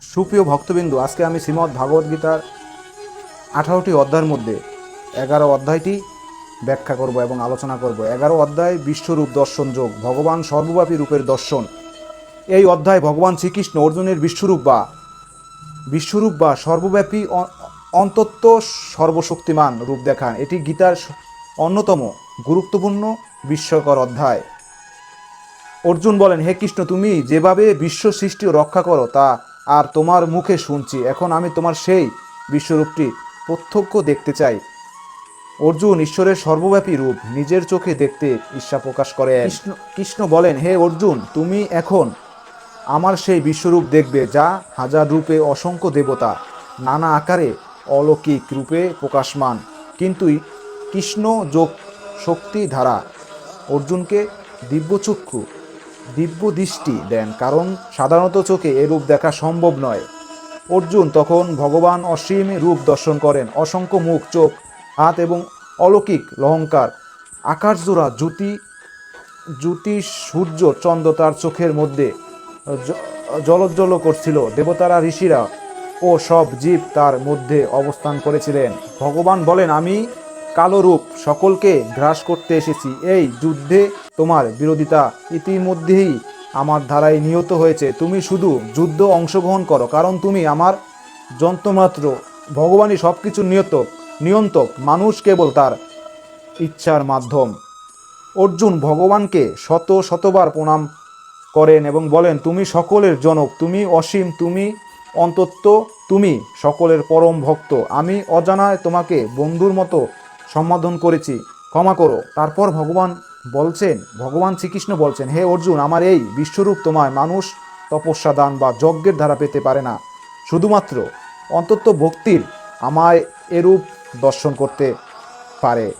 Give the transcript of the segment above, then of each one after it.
সুপ্রিয় ভক্তবিন্দু, আজকে আমি শ্রীমদ্ ভাগবত গীতার আঠারোটি অধ্যায়ের মধ্যে এগারো অধ্যায়টি ব্যাখ্যা করব এবং আলোচনা করব। এগারো অধ্যায় বিশ্বরূপ দর্শন যোগ, ভগবান সর্বব্যাপী রূপের দর্শন। এই অধ্যায় ভগবান শ্রীকৃষ্ণ অর্জুনের বিশ্বরূপ বা বিশ্বরূপ বা সর্বব্যাপী অ- অন্তত্ব সর্বশক্তিমান রূপ দেখান। এটি গীতার অন্যতম গুরুত্বপূর্ণ বিস্ময়কর অধ্যায়। অর্জুন বলেন, হে কৃষ্ণ, তুমি যেভাবে বিশ্ব সৃষ্টি রক্ষা করো, তা আর তোমার মুখে শুনছি। এখন আমি তোমার সেই বিশ্বরূপটি প্রত্যক্ষ দেখতে চাই। অর্জুন ঈশ্বরের সর্বব্যাপী রূপ নিজের চোখে দেখতে ইচ্ছা প্রকাশ করে। কৃষ্ণ কৃষ্ণ বলেন হে অর্জুন তুমি এখন আমার সেই বিশ্বরূপ দেখবে যা হাজার রূপে অসংখ্য দেবতা নানা আকারে অলৌকিক রূপে প্রকাশমান। কিন্তু কৃষ্ণ যোগ শক্তি ধারা অর্জুনকে দিব্যচক্ষু দিব্য দৃষ্টি দেন, কারণ সাধারণত চোখে এ রূপ দেখা সম্ভব নয়। অর্জুন তখন ভগবান অসীম রূপ দর্শন করেন, অসংখ্য মুখ, চোখ, হাত এবং অলৌকিক লহংকার। আকাশজোড়া জ্যোতি জ্যোতি সূর্য চন্দ্র তার চোখের মধ্যে জলজ্জল করছিল। দেবতারা, ঋষিরা ও সব জীব তার মধ্যে অবস্থান করেছিলেন। ভগবান বলেন, আমি কালো রূপ সকলকে গ্রাস করতে এসেছি। এই যুদ্ধে তোমার বিরোধিতা ইতিমধ্যেই আমার ধারায় নিহত হয়েছে। তুমি শুধু যুদ্ধ অংশগ্রহণ করো, কারণ তুমি আমার যন্ত্রমাত্র। ভগবানই সব কিছু নিয়তক নিয়ন্তক মানুষ কেবল তার ইচ্ছার মাধ্যম। অর্জুন ভগবানকে শত শতবার প্রণাম করেন এবং বলেন, তুমি সকলের জনক, তুমি অসীম, তুমি অন্তত্ব, তুমি সকলের পরম ভক্ত। আমি অজানায় তোমাকে বন্ধুর মতো সম্বোধন করেছি। ক্ষমা করো। তারপর ভগবান বলছেন, ভগবান শ্রীকৃষ্ণ বলছেন, হে অর্জুন, আমার এই বিশ্বরূপ তোমায় মানুষ তপস্যা দান বা যজ্ঞের দ্বারা পেতে পারে না। শুধুমাত্র অন্তত ভক্তির আমায় এরূপ দর্শন করতে পারে।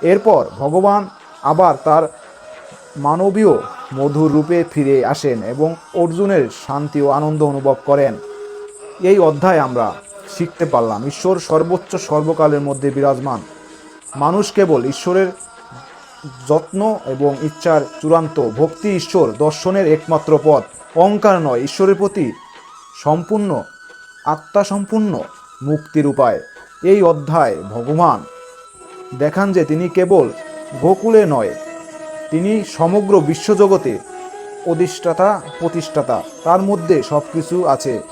এরপর ভগবান আবার তার মানবীয় মধুর রূপে ফিরে আসেন এবং অর্জুনের শান্তি ও আনন্দ অনুভব করেন। এই অধ্যায় আমরা শিখতে পারলাম। ঈশ্বর সর্বোচ্চ সর্বকালের মধ্যে বিরাজমান। মানুষ কেবল ঈশ্বরের যত্ন এবং ইচ্ছার চূড়ান্ত ভক্তি ঈশ্বর দর্শনের একমাত্র পথ। অহংকার নয়, ঈশ্বরের প্রতি সম্পূর্ণ, আত্মাসম্পূর্ণ মুক্তির উপায়। এই অধ্যায় ভগবান দেখান যে তিনি কেবল গোকুলে নয়, তিনি সমগ্র বিশ্বজগতে অধিষ্ঠাতা, প্রতিষ্ঠাতা। তার মধ্যে সব কিছু আছে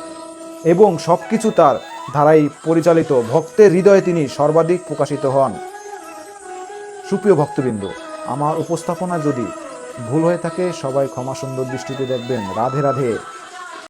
এবং সব কিছু তার ধারাই পরিচালিত। ভক্তের হৃদয়ে তিনি সর্বাধিক প্রকাশিত হন। সুপ্রিয় ভক্তবৃন্দ, আমার উপস্থাপনা যদি ভুল হয়ে থাকে, সবাই ক্ষমা সুন্দর দৃষ্টিতে দেখবেন। রাধে রাধে।